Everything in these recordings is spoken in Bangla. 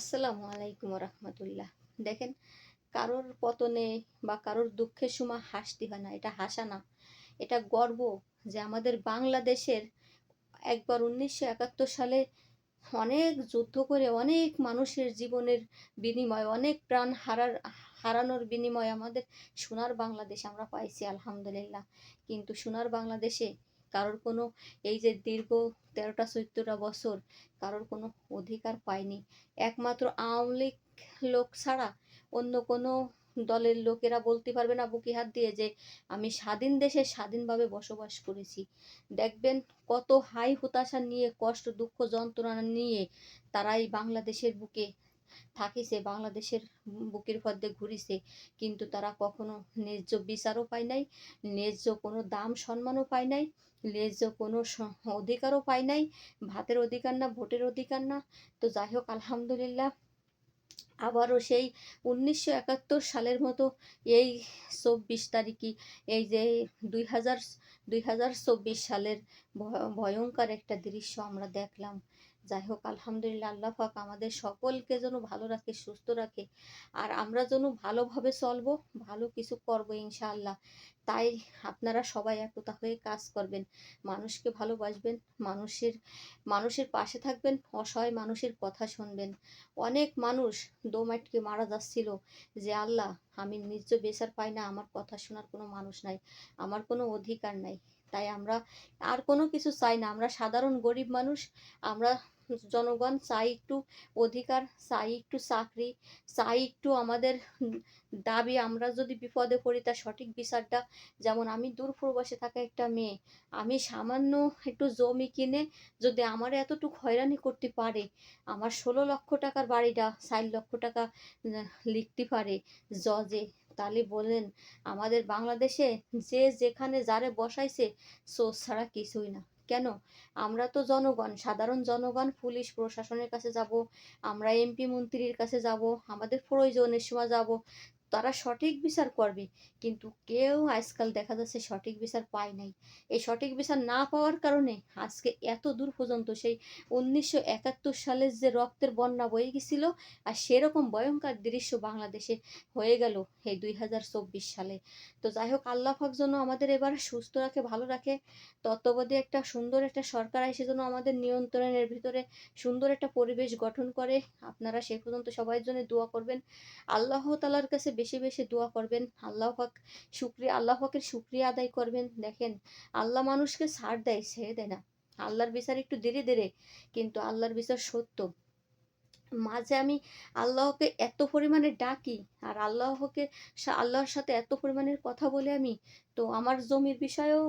আসসালামু আলাইকুম রহমতুল্লাহ দেখেন, কারোর পতনে বা কারোর দুঃখের সময় হাসতে হয় না, এটা হাসা না। এটা গর্ব যে আমাদের বাংলাদেশের একবার উনিশশো একাত্তর সালে অনেক যুদ্ধ করে অনেক মানুষের জীবনের বিনিময়, অনেক প্রাণ হারার, হারানোর বিনিময়ে আমাদের সোনার বাংলাদেশ আমরা পাইছি, আলহামদুলিল্লাহ। কিন্তু সোনার বাংলাদেশে কারোর কোনো এই যে দীর্ঘ তেরোটা চোদ্দটা বছর কারোর কোনো অধিকার পায়নি। একমাত্র আওয়ামী লীগ লোক ছাড়া অন্য কোনো দলের লোকেরা বলতে পারবে না বুকি হাত দিয়ে যে আমি স্বাধীন দেশে স্বাধীনভাবে বসবাস করেছি। দেখবেন কত হাই হতাশা নিয়ে, কষ্ট, দুঃখ, যন্ত্রণা নিয়ে তারাই বাংলাদেশের বুকে থাকিছে, বাংলাদেশের বুকের মধ্যে ঘুরিছে। কিন্তু তারা কখনো ন্যায্য বিচারও পায় নাই, ন্যায্য কোনো দাম সম্মানও পায় নাই, ন্যায্য কোনো অধিকারও পায় নাই, ভাতের অধিকার না, ভোটের অধিকার না। তো যাই হোক, আলহামদুলিল্লাহ, আবারও সেই উনিশশো একাত্তর সালের মতো এই চব্বিশ তারিখই, এই যে দুই হাজার দুই হাজার চব্বিশ সালের ভয়ঙ্কর একটা দৃশ্য আমরা দেখলাম। যাই হোক, আলহামদুলিল্লাহ আল্লাহ পাক আমাদের সকলকে যেন ভালো রাখে, সুস্থ রাখে। আর আমরা যেন ভালোভাবে চলবো, ভালো কিছু করব ইনশাআল্লাহ। তাই আপনারা সবাই একতা হয়ে কাজ করবেন, মানুষকে ভালোবাসবেন, মানুষের মানুষের পাশে থাকবেন, অসহায় মানুষের কথা শুনবেন। অনেক মানুষ দোমাটকে মারা যাচ্ছিল যে, আল্লাহ, আমি নিজ বেচার পাই না, আমার কথা শোনার কোনো মানুষ নাই, আমার কোনো অধিকার নাই। তাই আমরা আর কোনো কিছু চাই না। আমরা সাধারণ গরিব মানুষ, আমরা জনগণ চাই একটু অধিকার, চাই একটু চাকরি, চাই একটু আমাদের দাবি, আমরা যদি বিপদে পড়ি তার সঠিক বিচারটা। যেমন আমি দূর প্রবাসে থাকা একটা মেয়ে, আমি সামান্য একটু জমি কিনে যদি আমার এতটুকু হয়রানি করতে পারে, আমার ষোলো লক্ষ টাকার বাড়িটা চার লক্ষ টাকা লিখতে পারে। জজে তাহলে বললেন, আমাদের বাংলাদেশে যে যেখানে যারে বসাইছে সোর্স ছাড়া কিছুই না। কেন? আমরা তো জনগণ, সাধারণ জনগণ, পুলিশ প্রশাসনের কাছে যাব, আমরা এমপি মন্ত্রীর কাছে যাব, আমাদের প্রয়োজনের সময় যাব। তারা সঠিক বিচার করবে। কিন্তু কেউ আজকাল দেখা যাচ্ছে সঠিক বিচার পায় নাই। এই সঠিক বিচার না পাওয়ার কারণে আজকে এত দূর পর্যন্ত সেই উনিশশো একাত্তর সালের যে রক্তের বন্যা বয়ে গেছিল আর সেরকম ভয়ঙ্কর দৃশ্য বাংলাদেশে হয়ে গেল এই দুই হাজার চব্বিশ সালে। তো যাই হোক, আল্লাহ পাক যেন আমাদের এবার সুস্থ রাখে, ভালো রাখে। তত্ত্বাবধি একটা সুন্দর একটা সরকার এসে যেন আমাদের নিয়ন্ত্রণের ভিতরে সুন্দর একটা পরিবেশ গঠন করে। আপনারা সে পর্যন্ত সবাই জন্য দোয়া করবেন। আল্লাহ তালার কাছে বেশি বেশি দোয়া করবেন। আল্লাহ পাক শুক্রিয়া, আল্লাহ পাকের শুক্রিয়া আদায় করবেন। দেখেন, আল্লাহ মানুষকে ছাড় দেয়, ছেড়ে দেয় না। আল্লাহর বিচার একটু ধীরে ধীরে, কিন্তু আল্লাহর বিচার সত্য। মাঝে আমি আল্লাহকে এত পরিমাণে ডাকি আর আল্লাহকে আল্লাহর সাথে এত পরিমাণের কথা বলে আমি, তো আমার জমির বিষয়েও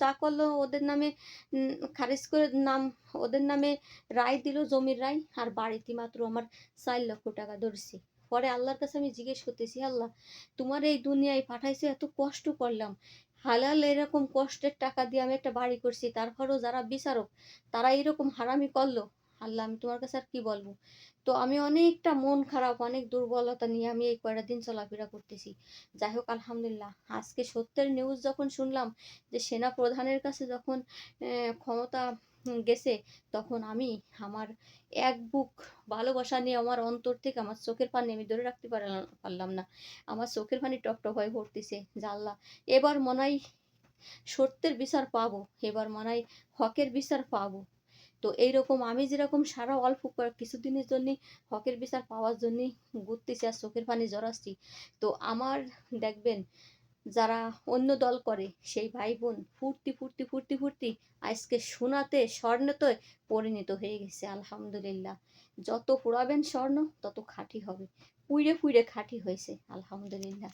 যা করল ওদের নামে খারিজ করে নাম, ওদের নামে রায় দিল জমির রায়, আর বাড়িতে মাত্র আমার চার লক্ষ টাকা ধরছি। পরে আল্লাহর কাছে আমি জিজ্ঞেস করতেছি, আল্লাহ, তোমার এই দুনিয়ায় পাঠাইছে এত কষ্ট করলাম। হালাল এরকম কষ্টের টাকা দিয়ে আমি একটা বাড়ি করছি তারপরেও যারা বিচারক, তারা এরকম হারামি করল? আল্লাহ, আমি তোমার কাছে আর কি বলব? তো আমি অনেকটা মন খারাপ, অনেক দুর্বলতা নিয়ে আমি এই কয়টা দিন চলাফেরা করতেছি। যাই হোক, আলহামদুলিল্লাহ, আজকে সত্যের নিউজ যখন শুনলাম যে সেনা প্রধানের কাছে যখন ক্ষমতা গেছে, তখন আমি আমার এক বুক ভালোবাসা নিয়ে আমার অন্তর থেকে আমার চোখের পানি আমি ধরে রাখতে পারলাম না। আমার চোখের পানি টপটপ হয়ে ভরতেছে আল্লাহ, এবার মনে হয় সত্যের বিচার পাবো, এবার মনে হয় হকের বিচার পাবো। তো এইরকম আমি যেরকম সারা অল্প কিছুদিনের জন্য হকের বিচার পাওয়ার জন্য ঘুরতেছি আর চোখের পানি জড়াচ্ছি। তো আমার দেখবেন যারা অন্য দল করে সেই ভাই বোন ফুর্তি ফুর্তি ফুর্তি ফুর্তি আজকে সোনাতে স্বর্ণতে পরিণত হয়ে গেছে, আলহামদুলিল্লাহ। যত পুরাবেন স্বর্ণ তত খাঁটি হবে। পুইরে পুইরে খাঁটি হয়েছে, আলহামদুলিল্লাহ।